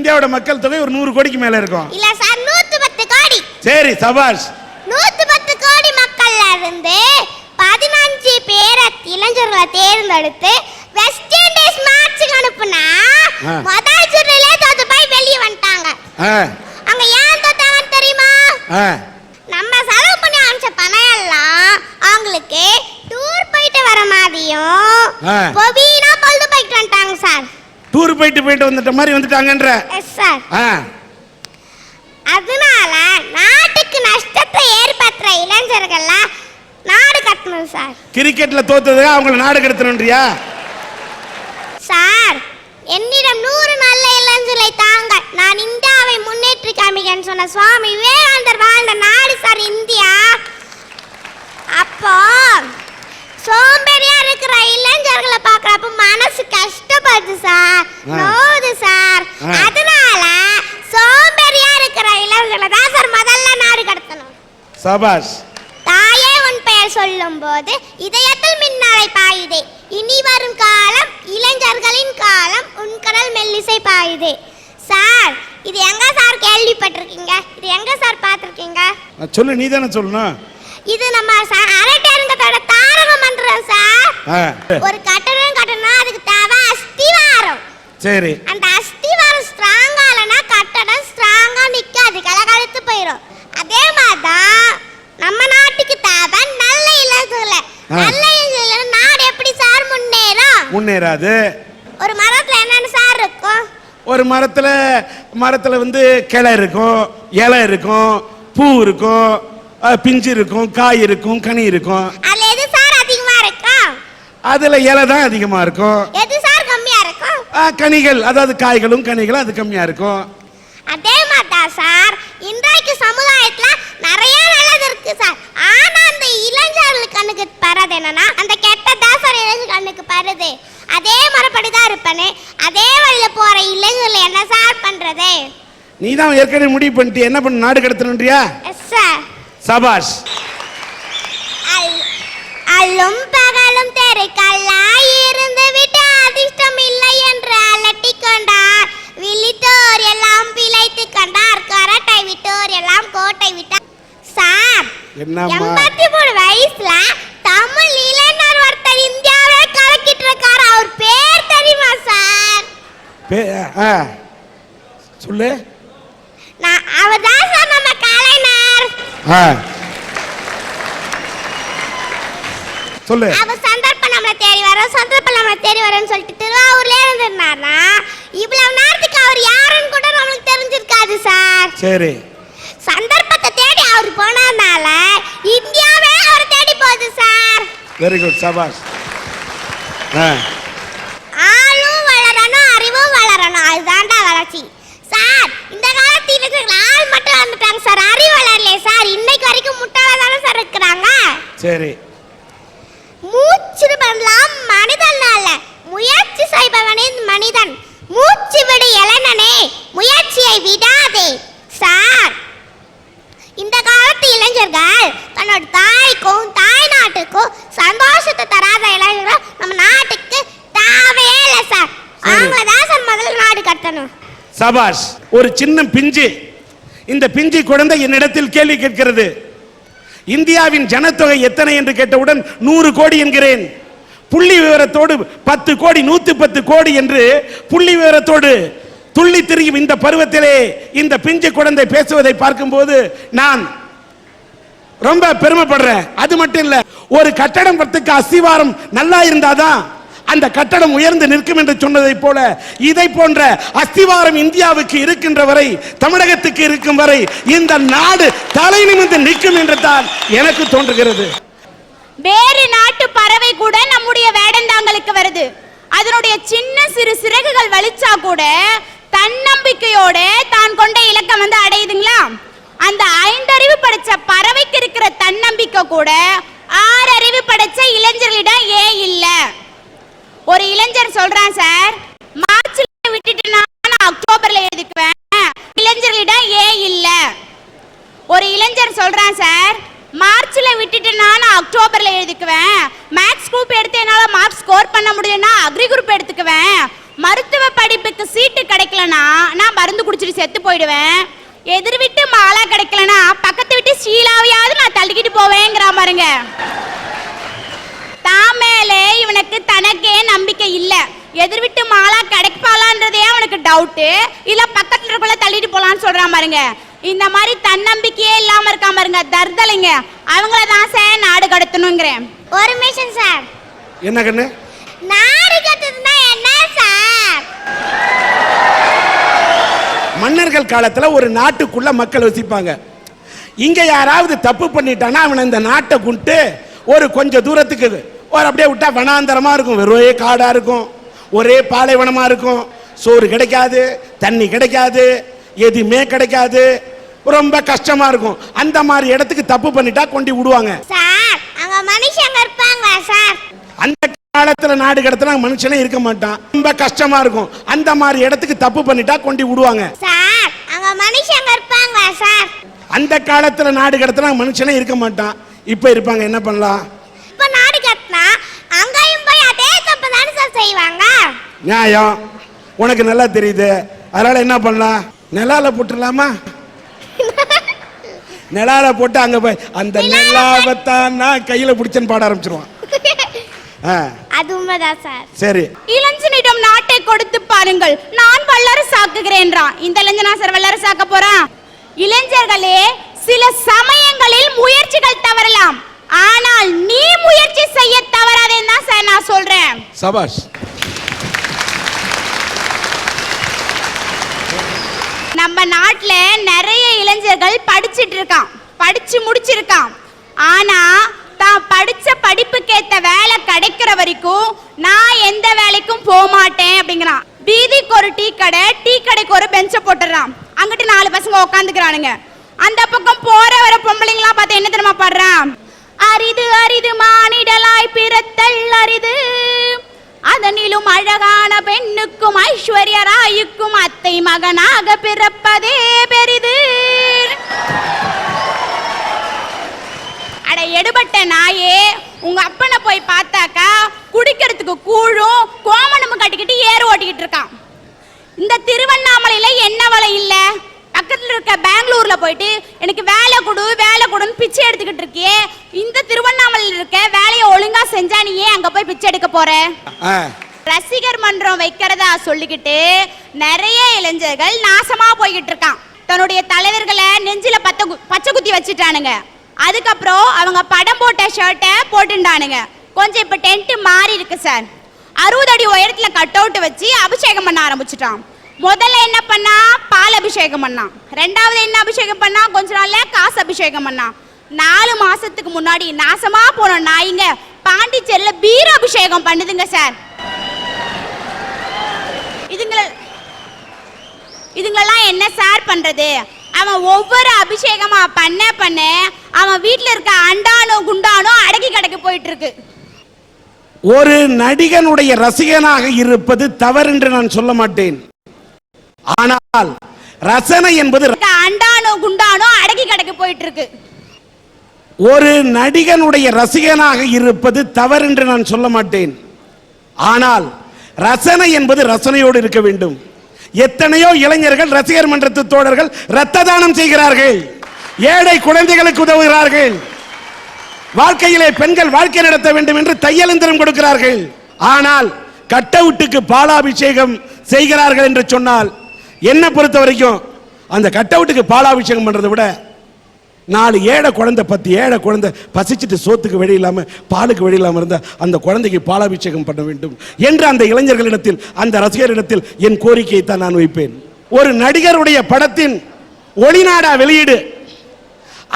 இந்தியாவோட மக்கள் தொகை ஒரு நூறு கோடிக்கு மேல இருக்கும். இல்ல சார் நூத்தி பத்து கோடி. சரி சபாஷ். நூத்தி பத்து கோடி மக்கள்ல இருந்து பதினஞ்சு பேரை இளைஞர்களை தேர்ந்தெடுத்து வெஸ்ட் இண்டீஸ் மேட்சுக்கு அனுப்புனா. முதல் சுற்றுலயே தோத்து போய் வெளியே வந்துட்டாங்க. அங்க ஏன் தோத்தாங்கன்னு தெரியுமா? நம்ம செலவு பண்ணி அனுப்பிச்ச பணம் எல்லாம் அவங்களுக்கு டூர் போயிட்டு வர மாதிரியும் ஆ. பொபீனா பொழுது போயிட்டு வந்துட்டாங்க சார் டூர் போயிட்டு போயிட்டு வந்துட்ட மாதிரி வந்துட்டாங்கன்ற. எஸ் சார் ஆ. அதனால நாட்டுக்கு நஷ்டத்தை ஏற்படுத்துற இளைஞர்கள்லாம் நாடு கட்டணும் சார் கிரிக்கெட்ல தோத்தது அவங்கள நாடு கடத்தணுன்றியா சார் என்னிடம் நூறு நல்ல இளைஞர்களை தாங்க நான் இந்தியாவை முன்னேற்றி காமிக்கன்னு சொன்ன சுவாமி விவேகானந்தர் வாழ்ந்த நாடு சார் இந்தியா. அப்போ சோம்பேறியா இருக்கிற இளைஞர்களை பார்க்கறப்ப மனசு கஷ்டப்படுது சார். நோவுது சார். அதனால சோம்பேறியா இருக்கிற இளைஞர்களை தான் சார் முதல்ல நாடு கடத்தணும். சபாஷ். தாயே உன் பெயர் சொல்லும்போது இதயத்தில் மின்னலை பாயுதே. இனி வரும் காலம் இளைஞர்களின் காலம் உன் கடல் மெல்லிசை பாயுதே. சார் இது எங்க சார் கேள்விப்பட்டிருக்கீங்க? இது எங்க சார் பார்த்திருக்கீங்க? சொல்லு நீ தானே சொல்லணும். இது நம்ம ச- அரட்டரங்கத்தோட தாரக மந்திரம் சார். ஒரு கட்டடம் கட்டணும் அதுக்கு தேவை அஸ்திவாரம். சரி. அந்த அஸ்திவாரம் ஸ்ட்ராங்கா இல்லைன்னா கட்டடம் ஸ்ட்ராங்கா நிக்காது. கலகலத்து போயிடும் அதே மாதிரிதான் நம்ம நாட்டுக்கு தேவை நல்ல ஆ. நல்ல இளைஞர்கள் நாடு எப்படி சார் முன்னேறும்? முன்னேறாது. ஒரு மரத்துல என்னென்ன சார் இருக்கும்? ஒரு மரத்துல மரத்துல வந்து கிளை இருக்கும் இலை இருக்கும் பூ இருக்கும். பிஞ்சு இருக்கும் காய் இருக்கும் கனி இருக்கும். அதுல எது சார் அதிகமா இருக்கும் அதுல இலை தான் அதிகமா இருக்கும். எது சார் கம்மியா இருக்கும் கனிகள் அதாவது காய்களும் கனிகளும் அது கம்மியா இருக்கும். அதே மாதிரிதான் சார். இன்றைக்கு சமுதாயத்துல நிறைய நல்லது இருக்கு சார். ஆனா அந்த இளைஞர்கள் கண்ணுக்கு பரது என்னன்னா அந்த கெட்டதா சார் இளைஞர் கண்ணுக்கு பருது அதே மரப்படிதான் இருப்பேனே. அதே வழியில போற இளைஞர்கள் என்ன சார் பண்றது? நீ தான் ஏற்கனவே முடிவு பண்ணிட்டு என்ன பண்ண நாடு கடத்தணுன்றியா எஸ் சார் சபாஷ். அல்- அல்லும் பகலும் தெருக்கல்லாய் இருந்து விட்டு அதிர்ஷ்டம் இல்லை என்று அலட்டி கொண்டார். விழித்தோர் எல்லாம் பிழைத்து கண்டார். கரட்டை விட்டோர் எல்லாம் கோட்டை விட்டார். சார்? எண்பத்தி மூணு வயசுல தமிழ் இளைஞர் ஒருத்தர் இந்தியாவே கலக்கிட்டு இருக்காரு அவர் பேர் தெரியுமா சார்? சொல்லு. நான் அவர் தான் சார் ஆ. சொல்லு. அவர் சந்தர்ப்பம் நம்மளை தேடி வரோம் சந்தர்ப்பம் நம்மளை தேடி வரோம்னு சொல்லிட்டு திருவாரூர்ல இருந்திருந்தாருன்னா இவ்வளவு நேரத்துக்கு அவர் யாருன்னு கூட நம்மளுக்கு தெரிஞ்சிருக்காது சார். சரி. சந்தர்ப்பத்தை தேடி அவர் போனதுனால இந்தியாவே அவர் தேடி போகுது சார். வெரி குட் சபாஷ். ஆ ஆளும் வளரணும் அறிவும் வளரணும் அதுதான்டா வளர்ச்சி சார் இந்த காலத்து இளைஞர்கள் ஆள் மட்டும் வந்துட்டாங்க சார் அறிவு வளரலையே சார் இன்னைக்கு வரைக்கும் முட்டாளா தானே சார் இருக்கிறாங்க சரி. மூச்சு பண்ணலாம் மனிதன் அல்ல முயற்சி செய்பவனே மனிதன். மூச்சு விடு இளைஞனே முயற்சியை விடாதே. சார். இந்த காலத்து இளைஞர்கள் தன்னோட தாய்க்கும் தாய் நாட்டுக்கும் சந்தோஷத்தை தராத இளைஞர்கள் நம்ம நாட்டுக்கு தேவையே இல்லை சார். சரி. அவங்க தான் சார் முதல்ல நாடு கட்டணும். சபாஷ் ஒரு சின்ன பிஞ்சு. இந்த பிஞ்சு குழந்தை என்னிடத்தில் கேள்வி கேட்கிறது. இந்தியாவின் ஜனத்தொகை எத்தனை என்று கேட்டவுடன் நூறு கோடி என்கிறேன். புள்ளி விவரத்தோடு பத்து கோடி நூத்தி பத்து கோடி என்று புள்ளி விவரத்தோடு துள்ளி திரியும் இந்த பருவத்திலே இந்த பிஞ்சு குழந்தை பேசுவதை பார்க்கும்போது நான் ரொம்ப பெருமைப்படுறேன். அது மட்டும் இல்ல ஒரு கட்டடம் பத்துக்கு அஸ்திவாரம் நல்லா இருந்தாதான் அந்த கட்டடம் உயர்ந்து நிற்கும் என்று சொன்னதை போல இதை போன்ற அஸ்திவாரம் இந்தியாவுக்கு இருக்கின்ற வரை தமிழகத்துக்கு இருக்கும் வரை இந்த நாடு தலை நிமிந்து நிற்கும் என்று தான் எனக்கு தோன்றுகிறது. வேறு நாட்டு பறவை கூட நம்முடைய வேடந்தாங்களுக்கு வருது. அதனுடைய சின்ன சிறு சிறகுகள் வலிச்சா கூட தன்னம்பிக்கையோட தான் கொண்ட இலக்கம் வந்து அடையுதுங்களா? அந்த ஐந்தறிவு படைச்ச பறவைக்கு இருக்கிற தன்னம்பிக்கை கூட ஆறறிவு படைச்ச இளைஞர்களிடம் ஏன் இல்லை? ஒரு இளைஞர் சொல்றான் சார் மார்ச்ல விட்டுட்டு நான் அக்டோபர்ல எழுதிக்குவேன். இளைஞர்களிடம் ஏன் இல்ல. ஒரு இளைஞர் சொல்றான் சார் மார்ச்ல விட்டுட்டு நான் அக்டோபர்ல எழுதிக்குவேன். மேக்ஸ் குரூப் எடுத்து என்னால மார்க் ஸ்கோர் பண்ண முடியலன்னா அக்ரி குரூப் எடுத்துக்குவேன். மருத்துவ படிப்புக்கு சீட்டு கிடைக்கலனா நான் மருந்து குடிச்சிட்டு செத்து போயிடுவேன். எதிர் வீட்டு மாலா கிடைக்கலனா பக்கத்து வீட்டு ஸ்ரீலாவையாவது நான் தள்ளிக்கிட்டு போவேங்கிற பாருங்க தாமேலே மேலே இவனுக்கு தனக்கே நம்பிக்கை இல்ல. எதிர் வீட்டு மாலா கிடைப்பாளான்றதே அவனுக்கு டவுட்டு இல்ல பக்கத்துல இருக்கல தள்ளிட்டு போலான்னு சொல்றான் பாருங்க. இந்த மாதிரி தன்னம்பிக்கையே இல்லாம இருக்காம பாருங்க தர்தலைங்க. அவங்கள தான் சார் நாடு கடத்தணுங்கிறேன். ஒரு நிமிஷம் சார் என்ன கண்ணு? நாடு கத்துதுன்னா என்ன சார் மன்னர்கள் காலத்துல ஒரு நாட்டுக்குள்ள மக்கள் வசிப்பாங்க. இங்க யாராவது தப்பு பண்ணிட்டானா அவனை இந்த நாட்டை கொண்டு ஒரு கொஞ்ச தூரத்துக்கு ஒரு அப்படியே விட்டா வனாந்தரமா இருக்கும். வெறும் காடா இருக்கும். ஒரே பாலைவனமா இருக்கும். சோறு கிடைக்காது தண்ணி கிடைக்காது எதுவுமே கிடைக்காது. ரொம்ப கஷ்டமா இருக்கும். அந்த மாதிரி இடத்துக்கு தப்பு பண்ணிட்டா கொண்டு விடுவாங்க. சார் அங்க மனுஷங்க இருப்பாங்க சார். அந்த காலத்துல நாடு கடத்தினா மனுஷனே இருக்க மாட்டான். ரொம்ப கஷ்டமா இருக்கும். அந்த மாதிரி இடத்துக்கு தப்பு பண்ணிட்டா கொண்டு விடுவாங்க. சார் அங்க மனுஷங்க இருப்பாங்க சார். அந்த காலத்துல நாடு கடத்தினா மனுஷனே இருக்க மாட்டான். இப்ப இருப்பாங்க என்ன பண்ணலாம் இப்ப நாடு கட்டினா அங்கேயும் போய் அதே தப்பு தானே சார் செய்வாங்க நியாயம். உனக்கு நல்லா தெரியுது. அதனால என்ன பண்ணலாம்? நிலால போட்டுடலாமா? நிலால போட்டு அங்க போய் அந்த நிலாவத்தான் நான் கையில பிடிச்சேன்னு பாட ஆரம்பிச்சிருவான். ஆ, அது உண்மைதான் சார். சரி. இளஞ்சனிடம் நாட்டை கொடுத்து பாருங்கள். நான் வல்லரசாக்குகிறேன்றான் இந்த இளைஞனா சார் வல்லரசாக்க போறான் இளைஞர்களே சில சமயங்களில் முயற்சிகள் தவறலாம். ஆனால் நீ முயற்சி செய்ய தவறாதேன்னு தான் சார் நான் சொல்றேன். சபாஷ் நம்ம நாட்டில் நிறைய இளைஞர்கள் படிச்சுட்டு இருக்கான். படிச்சு முடிச்சிருக்கான். ஆனா தான் படிச்ச படிப்புக்கேத்த வேலை கிடைக்கிற வரைக்கும் நான் எந்த வேலைக்கும் போக மாட்டேன் அப்படிங்கிறான். வீதிக்கு ஒரு டீ கடை டீ கடைக்கு ஒரு பெஞ்சை போட்டுறான் அங்கிட்டு நாலு பசங்க உட்காந்துக்கிறானுங்க அந்த பக்கம் போற வர பொம்பளைங்களாம் பார்த்து என்ன தெரியுமா பாடுறான்? அரிது அரிது மானிடலாய் பிறத்தல் அரிது. அதனிலும் அழகான பெண்ணுக்கும் ஐஸ்வர்ய ராயுக்கும் அத்தை மகனாக பிறப்பதே பெரிது. அட எடுபட்ட நாயே உங்க அப்பனை போய் பார்த்தாக்கா குடிக்கிறதுக்கு கூழும் கோமணமும் கட்டிக்கிட்டு ஏறு ஓட்டிக்கிட்டு இருக்கான். இந்த திருவண்ணாமலையில என்ன வலை இல்லை? பக்கத்துல இருக்க பெங்களூர்ல போயிட்டு எனக்கு வேலை கொடு வேலை கொடுன்னு பிச்சை எடுத்துக்கிட்டு இருக்கியே. இந்த திருவண்ணாமலையில் இருக்க வேலையை ஒழுங்கா செஞ்சா நீ ஏன் அங்க போய் பிச்சை எடுக்க போற? ரசிகர் மன்றம் வைக்கிறதா சொல்லிக்கிட்டு நிறைய இளைஞர்கள் நாசமா போய்கிட்டு இருக்கான். தன்னுடைய தலைவர்களை நெஞ்சில பத்த பச்சை குத்தி வச்சுட்டானுங்க. அதுக்கப்புறம் அவங்க படம் போட்ட ஷர்ட்டை போட்டுண்டானுங்க. கொஞ்சம் இப்ப டென்ட் மாறி இருக்கு சார் அறுபது அடி உயரத்துல கட் அவுட் வச்சு அபிஷேகம் பண்ண ஆரம்பிச்சிட்டான். முதல்ல என்ன பண்ணா? பால் அபிஷேகம் பண்ணான் ரெண்டாவது என்ன அபிஷேகம் பண்ணா? கொஞ்ச நாள்ல காசு அபிஷேகம் பண்ணான் நாலு மாசத்துக்கு முன்னாடி நாசமா போன நாய்ங்க பாண்டிச்சேரியில பீர அபிஷேகம் பண்ணுதுங்க சார். இதுங்கள இதுங்களெல்லாம் என்ன சார் பண்றது? அவன் ஒவ்வொரு அபிஷேகமா பண்ண பண்ண அவன் வீட்டில் இருக்க அண்டானோ குண்டானோ அடக்கி கடக்கி போயிட்டு இருக்கு ஒரு நடிகனுடைய ரசிகனாக இருப்பது தவறு என்று நான் சொல்ல மாட்டேன். ஆனால் ரசனை என்பது அண்டானோ குண்டானோ அடக்கி கடைக்கு போயிட்டு இருக்கு ஒரு நடிகனுடைய ரசிகனாக இருப்பது தவறென்று நான் சொல்ல மாட்டேன். ஆனால் ரசனை என்பது ரசனையோடு இருக்க வேண்டும். எத்தனையோ இளைஞர்கள் ரசிகர் மன்றத்து தோழர்கள் இரத்த தானம் செய்கிறார்கள். ஏழை குழந்தைகளுக்கு உதவுகிறார்கள். வாழ்க்கையிலே பெண்கள் வாழ்க்கை நடத்த வேண்டும் என்று தையலந்திரம் கொடுக்கிறார்கள். ஆனால் கட்டவுட்டுக்கு பாலாபிஷேகம் செய்கிறார்கள் என்று சொன்னால் என்ன பொறுத்த வரைக்கும் அந்த கட்டவுட்டுக்கு பாலாபிஷேகம் பண்ணுறதை விட நாலு ஏழை குழந்தை பத்து ஏழை குழந்தை பசிச்சுட்டு சோத்துக்கு வழி இல்லாம பாலுக்கு வழி இல்லாமல் இருந்தால் அந்த குழந்தைக்கு பாலாபிஷேகம் பண்ண வேண்டும் என்று அந்த இளைஞர்களிடத்தில் அந்த ரசிகரிடத்தில் என் கோரிக்கையை தான் நான் வைப்பேன். ஒரு நடிகருடைய படத்தின் ஒளிநாடா வெளியீடு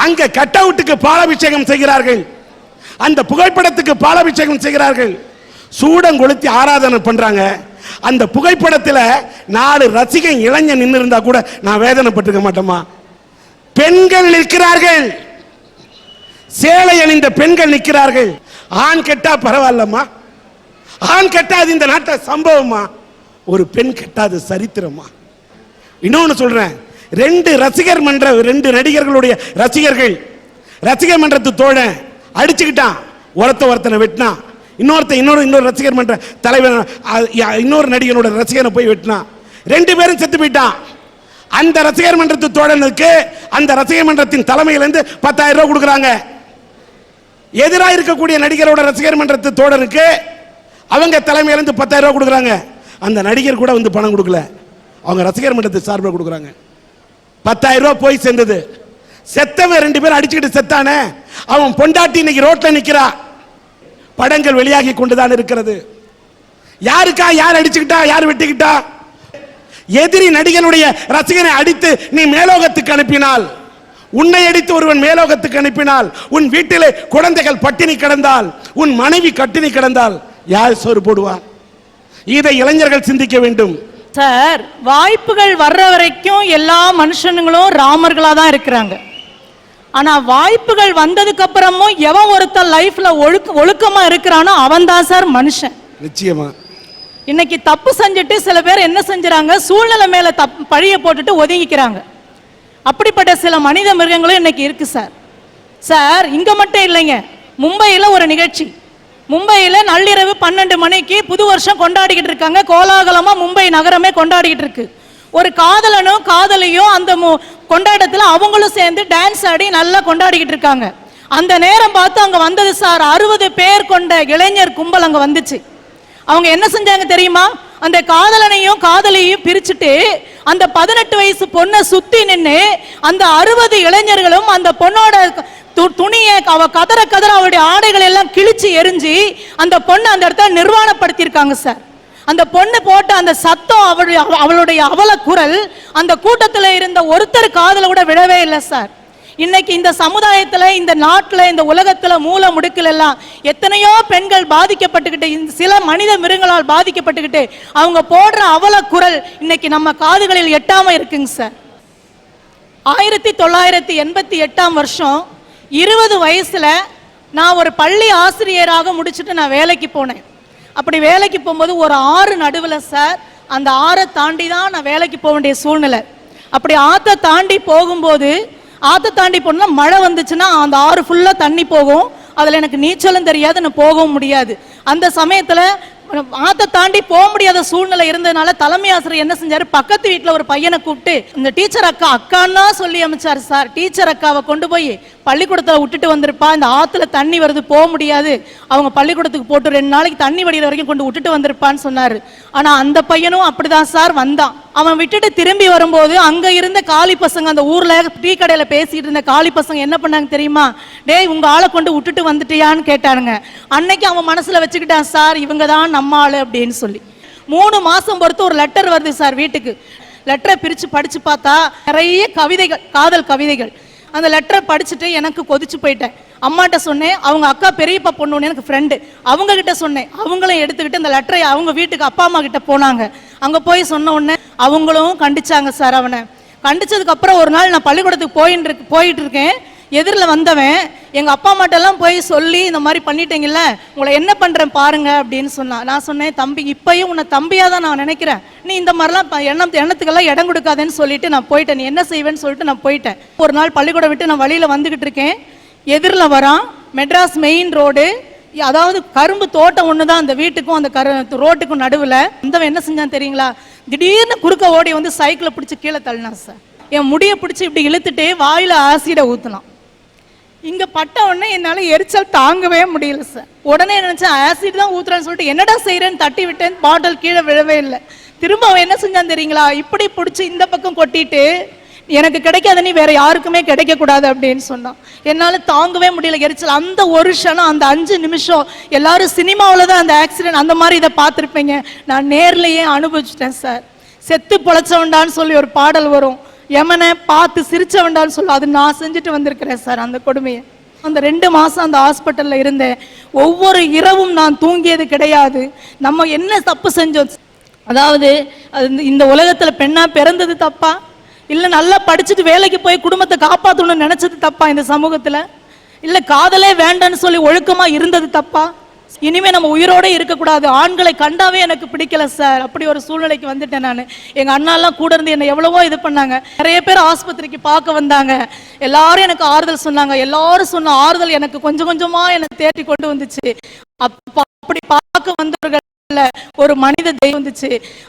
அங்க கட் அவுட்டுக்கு பாலாபிஷேகம் செய்கிறார்கள். அந்த புகைப்படத்துக்கு பாலாபிஷேகம் செய்கிறார்கள். சூடம் கொளுத்தி ஆராதனை பண்றாங்க. அந்த புகைப்படத்துல நாலு ரசிகன் இளைஞன் நின்று இருந்தா கூட நான் வேதனைப்பட்டிருக்க மாட்டோமா பெண்கள் நிற்கிறார்கள். சேலை அணிந்த பெண்கள் நிற்கிறார்கள். ஆண் கெட்டா பரவாயில்லம்மா. ஆண் கெட்டாது இந்த நாட்டை சம்பவமா ஒரு பெண் கெட்டாது சரித்திரமா இன்னொன்னு சொல்றேன். ரெண்டு ரசிகர் மன்ற ரெண்டு நடிகர்களுடைய ரசிகர்கள். ரசிகர் மன்றத்து தோழன் அடிச்சுக்கிட்டான். ஒருத்த ஒருத்தனை வெட்டினான். இன்னொருத்த இன்னொரு இன்னொரு ரசிகர் மன்ற தலைவர் யா- இன்னொரு நடிகனோட ரசிகனை போய் வெட்டினான் ரெண்டு பேரும் செத்து போயிட்டான் அந்த ரசிகர் மன்றத்து தோழனுக்கு அந்த ரசிகர் மன்றத்தின் தலைமையிலிருந்து பத்தாயிரம் ரூபாய் கொடுக்குறாங்க. எதிராக இருக்கக்கூடிய நடிகரோட ரசிகர் மன்றத்து தோழனுக்கு அவங்க தலைமையிலிருந்து பத்தாயிரம் ரூபாய் கொடுக்குறாங்க. அந்த நடிகர் கூட வந்து பணம் கொடுக்கல. அவங்க ரசிகர் மன்றத்து சார்பில் கொடுக்குறாங்க. பத்தாயிரம் ரூபாய் போய் சேர்ந்தது. செத்தவன் ரெண்டு பேரும் அடிச்சுக்கிட்டு செத்தானே. அவன் பொண்டாட்டி இன்னைக்கு ரோட்ல நிற்கிறான் படங்கள் வெளியாகி கொண்டுதான் இருக்கிறது. யாருக்கா யார் அடிச்சுக்கிட்டா யார் வெட்டிக்கிட்டா? எதிரி நடிகனுடைய ரசிகனை அடித்து நீ மேலோகத்துக்கு அனுப்பினால் உன்னை அடித்து ஒருவன் மேலோகத்துக்கு அனுப்பினால் உன் வீட்டிலே குழந்தைகள் பட்டினி கிடந்தால் உன் மனைவி கட்டினி கிடந்தால் யார் சோறு போடுவா? இதை இளைஞர்கள் சிந்திக்க வேண்டும். சார் வாய்ப்புகள் வர்ற வரைக்கும் எல்லா மனுஷனுங்களும் ராமர்களா தான் இருக்கிறாங்க. ஆனா வாய்ப்புகள் வந்ததுக்கு அப்புறமும் எவன் ஒருத்தன் லைஃப்ல ஒழுக்க ஒழுக்கமா இருக்கிறானோ அவன் தான் சார் மனுஷன். நிச்சயமா. இன்னைக்கு தப்பு செஞ்சுட்டு சில பேர் என்ன செஞ்சுறாங்க? சூழ்நிலை மேல தப் பழிய போட்டுட்டு ஒதுங்கிக்கிறாங்க. அப்படிப்பட்ட சில மனித மிருகங்களும் இன்னைக்கு இருக்கு சார். சார் இங்க மட்டும் இல்லைங்க. மும்பையில் ஒரு நிகழ்ச்சி. மும்பையில் நள்ளிரவு பன்னெண்டு மணிக்கு புது வருஷம் கொண்டாடிக்கிட்டு இருக்காங்க. கோலாகலமா மும்பை நகரமே கொண்டாடிக்கிட்டு இருக்கு. ஒரு காதலனும் காதலியும் அந்த மு- அவங்களும் சேர்ந்து டான்ஸ் ஆடி நல்லா கொண்டாடிக்கிட்டு இருக்காங்க. அந்த நேரம் பார்த்து அங்கே வந்தது சார் அறுபது பேர் கொண்ட இளைஞர் கும்பல் அங்கே வந்துச்சு. அவங்க என்ன செஞ்சாங்க தெரியுமா? அந்த காதலனையும் காதலியையும் பிரிச்சுட்டு அந்த பதினெட்டு வயசு பொண்ணை சுத்தி நின்று அந்த அறுபது இளைஞர்களும் அந்த பொண்ணோட து- துணியை அவ கதற கதற அவருடைய ஆடைகள் எல்லாம் கிழிச்சு எரிஞ்சு அந்த பொண்ணை அந்த இடத்துல நிர்வாணப்படுத்தியிருக்காங்க சார். அந்த பொண்ணு போட்ட அந்த சத்தம் அவளுடைய அவளுடைய அவல குரல் அந்த கூட்டத்தில் இருந்த ஒருத்தர் காதல கூட விழவே இல்லை சார். இன்னைக்கு இந்த சமுதாயத்தில் இந்த நாட்டில் இந்த உலகத்தில் மூல முடுக்கில் எல்லாம் எத்தனையோ பெண்கள் பாதிக்கப்பட்டுக்கிட்டு இந்த சில மனித மிருகங்களால் பாதிக்கப்பட்டுக்கிட்டு அவங்க போடுற அவல குரல் இன்னைக்கு நம்ம காதுகளில் எட்டாம இருக்குங்க சார். ஆயிரத்தி தொள்ளாயிரத்தி எண்பத்தி எட்டாம் வருஷம் இருபது வயசுல நான் ஒரு பள்ளி ஆசிரியராக முடிச்சுட்டு நான் வேலைக்கு போனேன். அப்படி வேலைக்கு போகும்போது ஒரு ஆறு நடுவில் சார் அந்த ஆறை தாண்டி தான் நான் வேலைக்கு போக வேண்டிய சூழ்நிலை. அப்படி ஆற்றை தாண்டி போகும்போது ஆற்றை தாண்டி போனா மழை வந்துச்சுன்னா அந்த ஆறு ஃபுல்லாக தண்ணி போகும். அதில் எனக்கு நீச்சலும் தெரியாது நான் போகவும் முடியாது. அந்த சமயத்தில் ஆத்தை தாண்டி போக முடியாத சூழ்நிலை இருந்ததுனால தலைமை ஆசிரியர் என்ன செஞ்சாரு? பக்கத்து வீட்டில் ஒரு பையனை கூப்பிட்டு இந்த டீச்சர் அக்கா அக்கான்னா சொல்லி அமைச்சார் சார். டீச்சர் அக்காவை கொண்டு போய் பள்ளிக்கூடத்தில் விட்டுட்டு வந்திருப்பா. இந்த ஆற்றுல தண்ணி வருது போக முடியாது. அவங்க பள்ளிக்கூடத்துக்கு போட்டு ரெண்டு நாளைக்கு தண்ணி வடிகிற வரைக்கும் கொண்டு விட்டுட்டு வந்திருப்பான்னு சொன்னார். ஆனால் அந்த பையனும் அப்படிதான் சார் வந்தான். அவன் விட்டுட்டு திரும்பி வரும்போது அங்க இருந்த காலி பசங்க அந்த ஊர்ல டீ கடையில பேசிட்டு இருந்த காலி பசங்க என்ன பண்ணாங்க தெரியுமா? டேய் உங்க ஆளை கொண்டு விட்டுட்டு வந்துட்டியான்னு கேட்டானுங்க. அன்னைக்கு அவன் மனசுல வச்சுக்கிட்டான் சார் இவங்க தான் நம்ம ஆளு அப்படின்னு சொல்லி. மூணு மாசம் பொறுத்து ஒரு லெட்டர் வருது சார் வீட்டுக்கு. லெட்டரை பிரிச்சு படிச்சு பார்த்தா நிறைய கவிதைகள் காதல் கவிதைகள். அந்த லெட்டரை படிச்சுட்டு எனக்கு கொதிச்சு போயிட்டேன். அம்மாட்ட சொன்னேன் அவங்க அக்கா பெரியப்பா பொண்ணு எனக்கு ஃப்ரெண்டு அவங்க கிட்ட சொன்னேன். அவங்களும் எடுத்துக்கிட்டு அந்த லெட்டரை அவங்க வீட்டுக்கு அப்பா அம்மா கிட்ட போனாங்க. அங்கே போய் சொன்ன உடனே அவங்களும் கண்டிச்சாங்க சார் அவனை. கண்டிச்சதுக்கு அப்புறம் ஒரு நாள் நான் பள்ளிக்கூடத்துக்கு போயின்னு போயிட்டு இருக்கேன். எதிரில் வந்தவன் எங்கள் அப்பா அம்மாட்ட போய் சொல்லி இந்த மாதிரி பண்ணிட்டீங்கல்ல உங்களை என்ன பண்ணுறேன் பாருங்க அப்படின்னு சொன்னான் நான் சொன்னேன் தம்பி இப்பயும் உன்னை தம்பியாக தான் நான் நினைக்கிறேன். நீ இந்த மாதிரிலாம் எண்ணம் எண்ணத்துக்கெல்லாம் இடம் கொடுக்காதேன்னு சொல்லிட்டு நான் போயிட்டேன். நீ என்ன செய்வேன்னு சொல்லிட்டு நான் போயிட்டேன். ஒரு நாள் பள்ளிக்கூடம் விட்டு நான் வழியில் வந்துக்கிட்டு இருக்கேன். எதிரில் வரான். Madras main road. அதாவது கரும்பு தோட்டம் ஒன்று தான் அந்த வீட்டுக்கும் அந்த கரு ரோட்டுக்கும் நடுவில் வந்தவன் என்ன செஞ்சான் தெரியுங்களா? திடீர்னு குறுக்க ஓடி வந்து சைக்கிளை பிடிச்சி கீழே தள்ளினான் சார். என் முடியை பிடிச்சி இப்படி இழுத்துட்டு வாயில் ஆசிடை ஊற்றலாம் இங்கே பட்ட உடனே என்னால் எரிச்சல் தாங்கவே முடியல சார். உடனே நினச்சேன் ஆசிட் தான் ஊற்றுறான்னு சொல்லிட்டு என்னடா செய்கிறேன்னு தட்டி விட்டேன் பாட்டில் கீழே விழவே இல்லை. திரும்ப அவன் என்ன செஞ்சான் தெரியுங்களா? இப்படி பிடிச்சி இந்த பக்கம் கொட்டிட்டு எனக்கு கிடைக்காத நீ வேற யாருக்குமே கிடைக்க கூடாது அப்படின்னு சொன்னான். என்னால தாங்கவே முடியல எரிச்சல். அந்த ஒரு க்ஷணம் அந்த அஞ்சு நிமிஷம் எல்லாரும் சினிமாவில் தான் அந்த ஆக்சிடென்ட் அந்த மாதிரி இதை பார்த்துருப்பீங்க. நான் நேர்லயே அனுபவிச்சிட்டேன் சார் செத்து பொழைச்சவன்டான்னு சொல்லி ஒரு பாடல் வரும். எமனை பார்த்து சிரிச்சவன்டான்னு சொல்லி அது நான் செஞ்சுட்டு வந்திருக்கிறேன் சார் அந்த கொடுமையை. அந்த ரெண்டு மாதம் அந்த ஹாஸ்பிட்டலில் இருந்தேன். ஒவ்வொரு இரவும் நான் தூங்கியது கிடையாது. நம்ம என்ன தப்பு செஞ்சோம் அதாவது அது இந்த- இந்த பெண்ணாக பிறந்தது தப்பா? இல்லை நல்லா படிச்சுட்டு வேலைக்கு போய் குடும்பத்தை காப்பாற்றணும்னு நினைச்சது தப்பா இந்த சமூகத்தில்? இல்லை காதலே வேண்டான்னு சொல்லி ஒழுக்கமாக இருந்தது தப்பா? இனிமே நம்ம உயிரோட இருக்கக்கூடாது. ஆண்களை கண்டாவே எனக்கு பிடிக்கல சார். அப்படி ஒரு சூழ்நிலைக்கு வந்துட்டேன் நான். எங்க அண்ணாலாம் கூட இருந்து என்னை எவ்வளவோ இது பண்ணாங்க. நிறைய பேர் ஆஸ்பத்திரிக்கு பார்க்க வந்தாங்க. எல்லாரும் எனக்கு ஆறுதல் சொன்னாங்க. எல்லாரும் சொன்ன ஆறுதல் எனக்கு கொஞ்சம் கொஞ்சமா என்னை தேடி கொண்டு வந்துச்சு. அப்பா அப்படி பார்க்க வந்தவர்கள் ஒரு மனித தெய்வம் வந்துச்சு.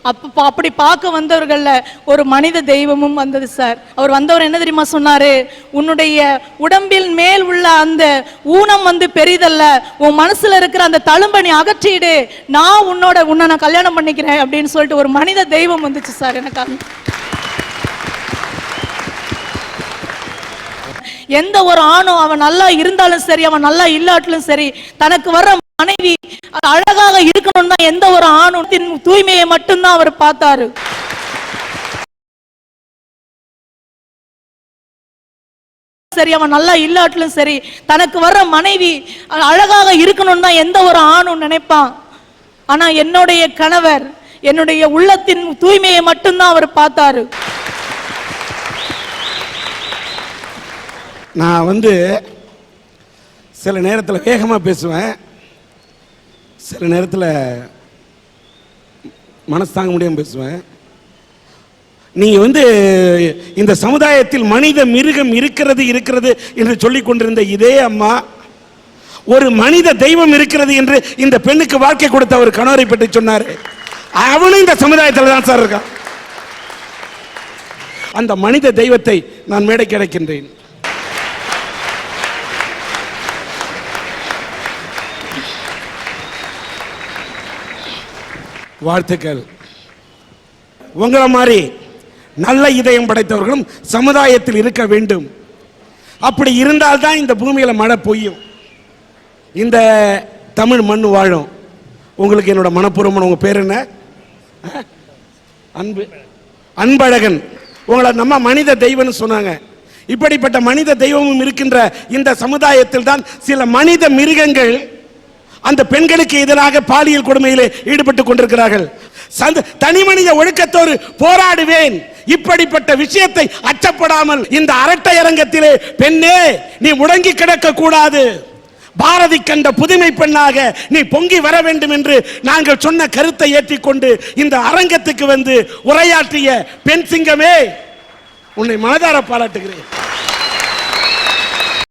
அப்ப அப்படி பார்க்க வந்தவர்கள்ல ஒரு மனித தெய்வமும் வந்தது சார். அவர் வந்தவர் என்ன தெரியுமா சொன்னாரு? உன்னுடைய உடம்பில் மேல் உள்ள அந்த ஊனம் வந்து பெரிதல்ல. உன் மனசுல இருக்கிற அந்த தழும்பணி அகற்றிடு. நான் உன்னோட உன்னை நான் கல்யாணம் பண்ணிக்கிறேன் அப்படின்னு சொல்லிட்டு ஒரு மனித தெய்வம் வந்துச்சு சார் எனக்கு எந்த ஒரு ஆணும் அவன் நல்லா இருந்தாலும் சரி அவன் நல்லா இல்லாட்டிலும் சரி தனக்கு வர மனைவி அழகாக இருக்கணும் தான் எந்த ஒரு ஆணும் தின் தூய்மையை மட்டும்தான் அவர் பார்த்தாரு. சரி அவன் நல்லா இல்லாட்டிலும் சரி தனக்கு வர்ற மனைவி அழகாக இருக்கணும் தான் எந்த ஒரு ஆணும் நினைப்பான். ஆனா என்னுடைய கணவர் என்னுடைய உள்ளத்தின் தூய்மையை மட்டும்தான் அவர் பார்த்தாரு. நான் வந்து சில நேரத்தில் வேகமாக பேசுவேன். சில நேரத்தில் மனசு தாங்க முடியாமல் பேசுவேன். நீங்கள் வந்து இந்த சமுதாயத்தில் மனித மிருகம் இருக்கிறது இருக்கிறது என்று சொல்லிக் கொண்டிருந்த இதே அம்மா ஒரு மனித தெய்வம் இருக்கிறது என்று இந்த பெண்ணுக்கு வாழ்க்கை கொடுத்த ஒரு கணவரை பற்றி சொன்னார். அவனும் இந்த சமுதாயத்தில் தான் சார் இருக்கான். அந்த மனித தெய்வத்தை நான் மேடை கிடைக்கின்றேன் வாழ்த்துக்கள். உங்களை மாதிரி நல்ல இதயம் படைத்தவர்களும் சமுதாயத்தில் இருக்க வேண்டும். அப்படி இருந்தால்தான் இந்த பூமியில் மழை பொய்யும். இந்த தமிழ் மண் வாழும். உங்களுக்கு என்னோட மனப்பூர்வமான உங்கள் பேர் என்ன? அன்பு அன்பழகன். உங்களை நம்ம மனித தெய்வம்னு சொன்னாங்க. இப்படிப்பட்ட மனித தெய்வமும் இருக்கின்ற இந்த சமுதாயத்தில் தான் சில மனித மிருகங்கள் அந்த பெண்களுக்கு எதிராக பாலியல் கொடுமையிலே ஈடுபட்டுக் கொண்டிருக்கிறார்கள். தனி மனித ஒழுக்கத்தோடு போராடுவேன். இப்படிப்பட்ட விஷயத்தை அச்சப்படாமல் இந்த அரட்டை அரங்கத்திலே பெண்ணே நீ முடங்கி கிடக்க கூடாது பாரதி கண்ட புதுமை பெண்ணாக நீ பொங்கி வர வேண்டும் என்று நாங்கள் சொன்ன கருத்தை ஏற்றிக்கொண்டு இந்த அரங்கத்துக்கு வந்து உரையாற்றிய பெண் சிங்கமே உன்னை மனதார பாராட்டுகிறேன்.